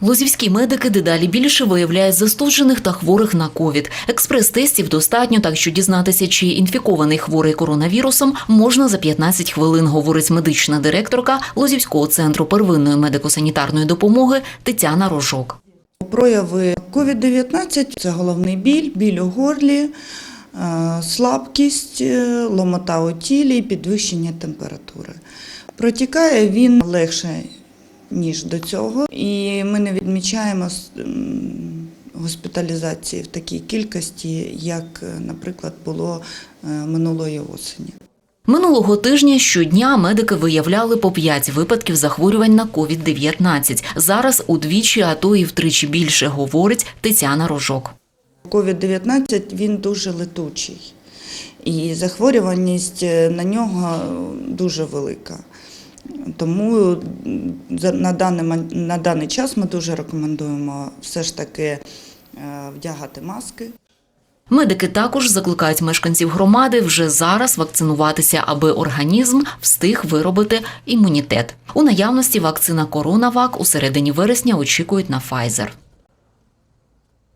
Лозівські медики дедалі більше виявляють застуджених та хворих на ковід. Експрес-тестів достатньо, так що дізнатися, чи інфікований хворий коронавірусом можна за 15 хвилин, говорить медична директорка Лозівського центру первинної медико-санітарної допомоги Тетяна Рожок. Прояви COVID-19 – це головний біль, біль у горлі, е, слабкість, е, ломота у тілі, підвищення температури. Протікає він легше, ніж до цього, і ми не відмічаємо госпіталізації в такій кількості, як, е, наприклад, було е, минулої осені. Минулого тижня щодня медики виявляли по 5 випадків захворювань на ковід-19. Зараз удвічі, а то і втричі більше, говорить Тетяна Рожок. COVID-19 він дуже летучий, і захворюваність е, на нього дуже велика. Тому на даний, на даний час ми дуже рекомендуємо все ж таки е, вдягати маски. Медики також закликають мешканців громади вже зараз вакцинуватися, аби організм встиг виробити імунітет. У наявності вакцина Коронавак у середині вересня очікують на Pfizer.